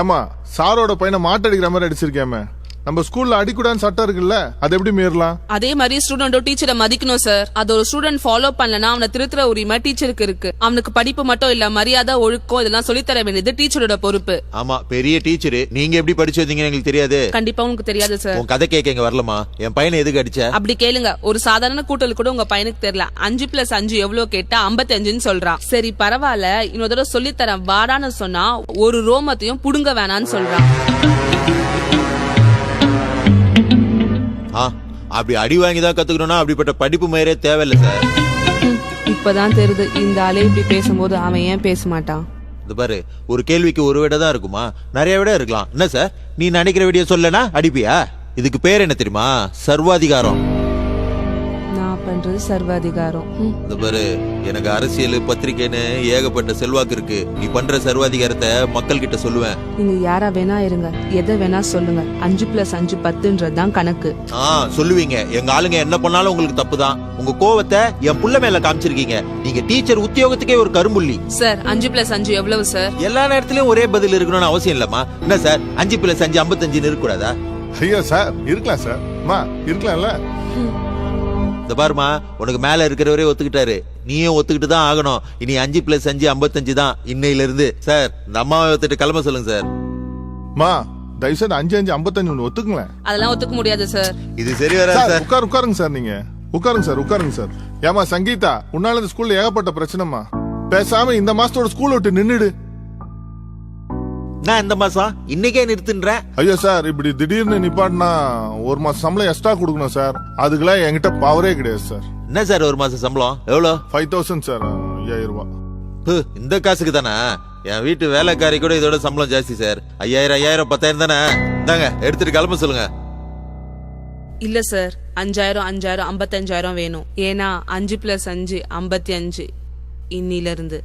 ஏமா சாரோட பையனை மாட்டடிக்கிற மாதிரி அடிச்சிருக்கேமே நம்ம ஸ்கூல்ல அடிக்கூடாதுன்னு சட்டம் இருக்குல்ல அது எப்படி மீறலாம்? அதே மாதிரி ஸ்டூடெண்டோ டீச்சரை மதிக்கணும் சார் அது ஒரு ஸ்டூடெண்ட் ஃபாலோ பண்ணலனா அவனை திருத்துற உரிமை டீச்சருக்கு இருக்கு. அவனுக்கு படிப்பு மட்டும் இல்ல மரியாதை ஒழுக்கம் இதெல்லாம் சொல்லித்தர வேண்டியது டீச்சரோட பொறுப்பு. ஆமா பெரிய டீச்சரு நீங்க எப்படி படிச்சு வந்தீங்கன்னு எங்களுக்கு தெரியாது. கண்டிப்பா உங்களுக்கு தெரியாது சார் உன் கதை கேட்க இங்க வரலமா என் பையனை எதுக்கு அடிச்ச? அப்படி கேளுங்க. ஒரு சாதாரண கூட்டல் கூட உங்க பையனுக்கு தெரியல. அஞ்சு பிளஸ் அஞ்சு எவ்வளவு கேட்டா 55 சொல்றான். சரி பரவாயில்ல. இன்னொரு தடவை சொல்லித்தரேன் வாடான்னு சொன்னா ஒரு ரோமத்தையும் புடுங்க வேணான்னு சொல்றான். ஆ அப்படி அடி வாங்கி தான் கத்துக்கணும்னா அப்படிப்பட்ட படிப்பு மயிரே தேவையில்லை சார். இப்பதான் தெரியுது இந்த ஆளே இப்படி பேசும்போது அவன் ஏன் பேச மாட்டான் இது பாரு ஒரு கேள்விக்கு ஒரு விட தான் இருக்குமா? நிறைய விட இருக்கலாம். என்ன சார்? நீ நினைக்கிற விடிய சொல்லனா? அடிப்பியா? இதுக்கு பேர் என்ன தெரியுமா? சர்வாதிகாரம். நான் பண்றது சர்வாதிகாரம் பாரு எனக்கு அரசியல் பத்திரிக்கைன்னு ஏகப்பட்ட செல்வாக்கு இருக்கு. நீ பண்ற சர்வாதிகாரத்தை மக்கள் கிட்ட சொல்லுவேன். நீங்க யாரா வேணா இருங்க. எதை வேணா சொல்லுங்க. அஞ்சு பிளஸ் அஞ்சு பத்துன்றதுதான் கணக்கு. ஆ சொல்லுவீங்க. எங்க ஆளுங்க என்ன பண்ணாலும் உங்களுக்கு தப்பு தான் உங்க கோவத்தை என் புள்ள மேல காமிச்சிருக்கீங்க. நீங்க டீச்சர் உத்தியோகத்துக்கே ஒரு கரும்புள்ளி. சார் அஞ்சு பிளஸ் அஞ்சு எவ்வளவு சார்? எல்லா நேரத்திலயும் ஒரே பதில் இருக்கணும்னு அவசியம் இல்லம்மா. என்ன சார் அஞ்சு பிளஸ் அஞ்சு ஐம்பத்தஞ்சுன்னு இருக்கக்கூடாதா? ஐயா சார் இருக்கலாம் சார். அம்மா இருக்கலாம்ல? இந்த பாருமா உனக்கு மேல இருக்கிறவரே ஒத்துக்கிட்டாரு. நீயும் ஒத்துக்கிட்டு தான் ஆகணும். இனி அஞ்சு பிளஸ் அஞ்சு ஐம்பத்தஞ்சு தான் இன்னையில இருந்து சார் இந்த அம்மாவை ஒத்துட்டு கிளம்ப சொல்லுங்க சார். மா தயவுசெய்து அஞ்சு அஞ்சு ஐம்பத்தஞ்சு ஒன்று ஒத்துக்குங்களேன். அதெல்லாம் ஒத்துக்க முடியாது சார். இது சரி வராது சார் சார். உட்காரு உட்காருங்க சார் நீங்க. உட்காருங்க சார் உட்காருங்க சார். ஏமா சங்கீதா உன்னால இந்த ஸ்கூல்ல ஏகப்பட்ட பிரச்சனைமா பேசாம இந்த மாசத்தோட ஸ்கூல் விட்டு நின்னுடு. நான் இந்த மாசம் இன்னைக்கே நிறுத்துன்றேன். ஐயோ சார் இப்படி திடீர்னு நிப்பாட்டினா ஒரு மாசம் சம்பளம் எக்ஸ்ட்ரா கொடுக்கணும் சார். அதுக்கெல்லாம் என்கிட்ட பவரே கிடையாது சார். என்ன சார் ஒரு மாசம் சம்பளம்? எவ்வளோ? ஃபைவ் தௌசண்ட் சார் ஐயாயிரம் ரூபாய். ஹு, இந்த காசுக்கு தானே? என் வீட்டு வேலைக்காரி கூட இதோட சம்பளம் ஜாஸ்தி சார். ஐயாயிரம் ஐயாயிரம் பத்தாயிரம் தானே? இந்தாங்க எடுத்துட்டு கிளம்ப சொல்லுங்க. இல்ல சார். அஞ்சாயிரம் அஞ்சாயிரம் ஐம்பத்தஞ்சாயிரம் வேணும். ஏன்னா அஞ்சு பிளஸ் அஞ்சு ஐம்பத்தி அஞ்சு. இன்னில இருந்து